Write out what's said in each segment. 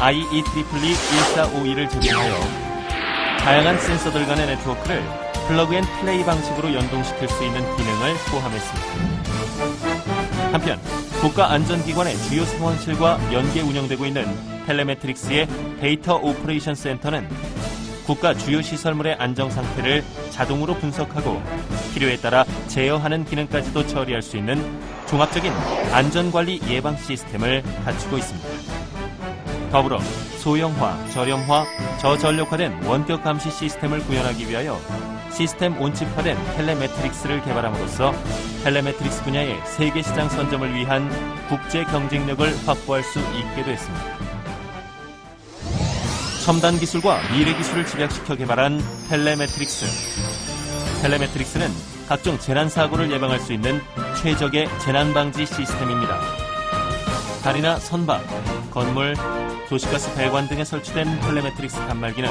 IEEE 1452를 적용하여 다양한 센서들 간의 네트워크를 플러그 앤 플레이 방식으로 연동시킬 수 있는 기능을 포함했습니다. 한편 국가안전기관의 주요 상황실과 연계 운영되고 있는 텔레메트릭스의 데이터 오퍼레이션 센터는 국가 주요 시설물의 안정 상태를 자동으로 분석하고 필요에 따라 제어하는 기능까지도 처리할 수 있는 종합적인 안전관리 예방 시스템을 갖추고 있습니다. 더불어 소형화, 저렴화, 저전력화된 원격 감시 시스템을 구현하기 위하여 시스템 온칩화된 텔레메트릭스를 개발함으로써 텔레메트릭스 분야의 세계 시장 선점을 위한 국제 경쟁력을 확보할 수 있게 됐습니다. 첨단 기술과 미래 기술을 집약시켜 개발한 텔레메트릭스. 텔레메트릭스는 각종 재난 사고를 예방할 수 있는 최적의 재난 방지 시스템입니다. 다리나 선박, 건물, 도시가스 배관 등에 설치된 텔레메트릭스 단말기는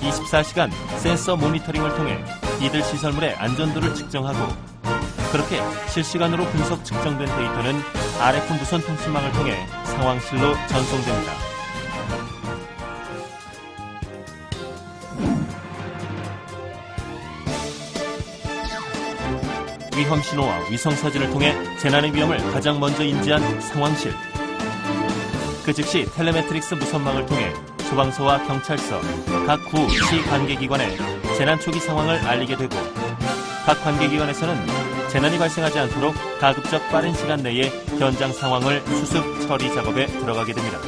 24시간 센서 모니터링을 통해 이들 시설물의 안전도를 측정하고 그렇게 실시간으로 분석 측정된 데이터는 RF 무선 통신망을 통해 상황실로 전송됩니다. 위험 신호와 위성 사진을 통해 재난의 위험을 가장 먼저 인지한 상황실. 그 즉시 텔레메트릭스 무선망을 통해 소방서와 경찰서, 각 구, 시 관계기관에 재난 초기 상황을 알리게 되고 각 관계기관에서는 재난이 발생하지 않도록 가급적 빠른 시간 내에 현장 상황을 수습 처리 작업에 들어가게 됩니다.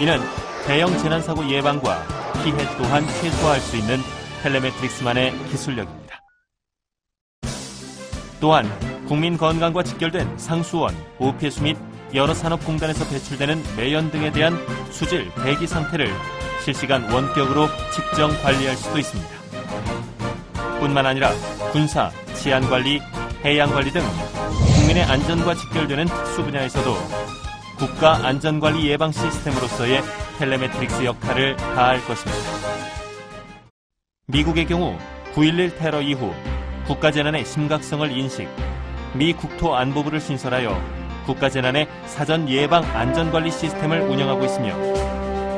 이는 대형 재난 사고 예방과 피해 또한 최소화할 수 있는 텔레메트릭스만의 기술력입니다. 또한 국민 건강과 직결된 상수원, 오폐수 및 여러 산업공단에서 배출되는 매연 등에 대한 수질, 대기 상태를 실시간 원격으로 측정 관리할 수도 있습니다. 뿐만 아니라 군사, 치안관리, 해양관리 등 국민의 안전과 직결되는 특수 분야에서도 국가 안전관리 예방 시스템으로서의 텔레메트릭스 역할을 다할 것입니다. 미국의 경우 9.11 테러 이후 국가재난의 심각성을 인식, 미 국토안보부를 신설하여 국가재난의 사전 예방 안전관리 시스템을 운영하고 있으며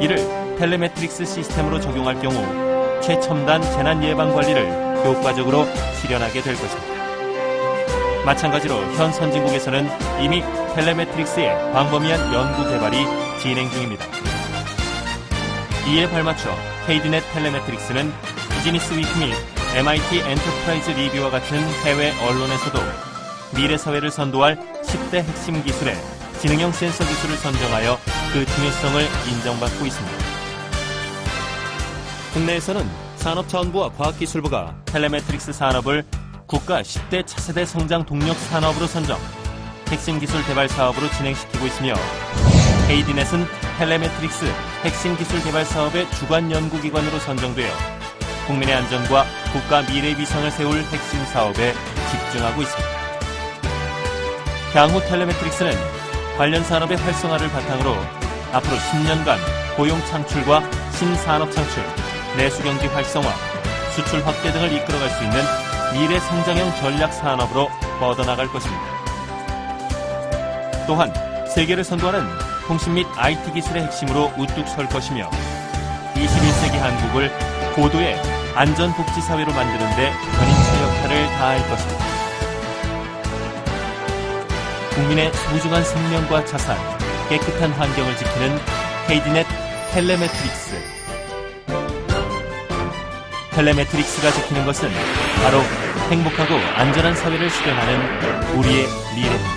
이를 텔레메트릭스 시스템으로 적용할 경우 최첨단 재난 예방 관리를 효과적으로 실현하게 될 것입니다. 마찬가지로 현 선진국에서는 이미 텔레메트릭스의 광범위한 연구 개발이 진행 중입니다. 이에 발맞춰 헤이드넷 텔레메트릭스는 비즈니스 위크 및 MIT 엔터프라이즈 리뷰와 같은 해외 언론에서도 미래 사회를 선도할 10대 핵심 기술의 지능형 센서 기술을 선정하여 그 중요성을 인정받고 있습니다. 국내에서는 산업자원부와 과학기술부가 텔레메트릭스 산업을 국가 10대 차세대 성장 동력 산업으로 선정, 핵심 기술 개발 사업으로 진행시키고 있으며 헤이디넷은 텔레메트릭스 핵심 기술 개발 사업의 주관 연구기관으로 선정되어 국민의 안전과 국가 미래 위상을 세울 핵심 사업에 집중하고 있습니다. 향후 텔레메트릭스는 관련 산업의 활성화를 바탕으로 앞으로 10년간 고용 창출과 신산업 창출, 내수 경기 활성화, 수출 확대 등을 이끌어갈 수 있는 미래 성장형 전략 산업으로 뻗어나갈 것입니다. 또한 세계를 선도하는 통신 및 IT 기술의 핵심으로 우뚝 설 것이며 21세기 한국을 고도의 안전복지사회로 만드는 데 견인차 역할을 다할 것입니다. 국민의 소중한 생명과 자산, 깨끗한 환경을 지키는 헤이디넷 텔레메트릭스. 텔레메트릭스가 지키는 것은 바로 행복하고 안전한 사회를 실현하는 우리의 미래입니다.